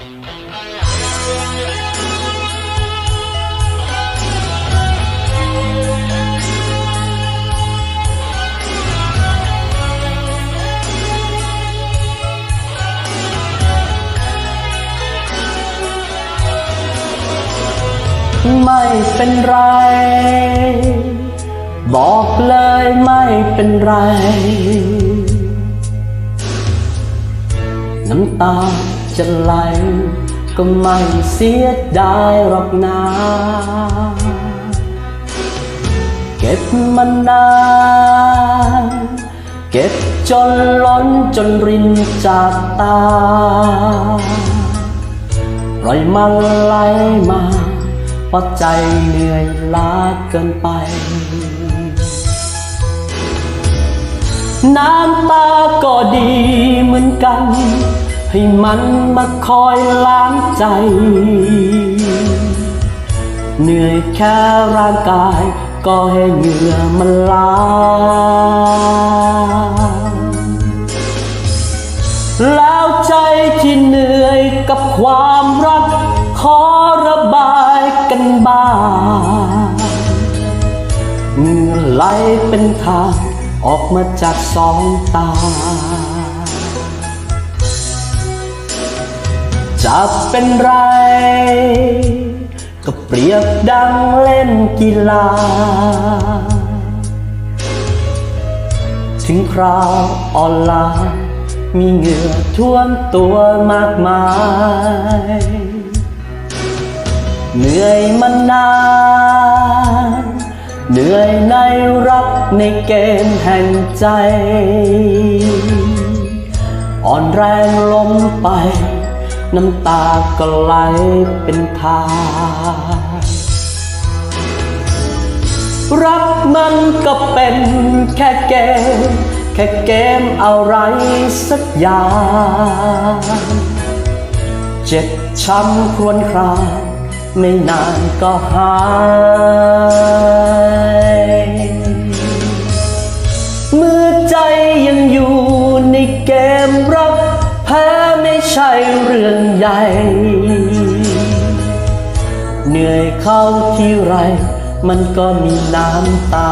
ไม่เป็นไร บอกเลยไม่เป็นไร น้ำตา จะไหล ก็ไม่เสียดายหรอกนาเก็บมันนานเก็บจนล้นจนรินจากตาปล่อยมันไหลมาเพราะใจเหนื่อยล้าเกินไป น้ำตาก็ดีเหมือนกัน ให้มันมาคอยล้างใจ เหนื่อยแค่ร่างกายก็ให้เหงื่อมันล้างแล้วใจที่เหนื่อยกับความรัก ขอระบายกันบ้างเหงื่อไหลเป็นทางออกมาจากสองตา จะเป็นไร ก็เปรียบดังเล่นกีฬา ถึงคราวออนไลน์มีเหงื่อท่วมตัวมากมาย เหนื่อยมานาน เหนื่อยในรักในเกมแห่งใจ อ่อนแรงล้มไป น้ำตาก็ไหลเป็นทางรักมันก็เป็นแค่เกม แค่เกมอะไรสักอย่าง เจ็บช้ำควญครางไม่นานก็หาย เหนื่อยเข้าที่ไร มันก็มีน้ำตา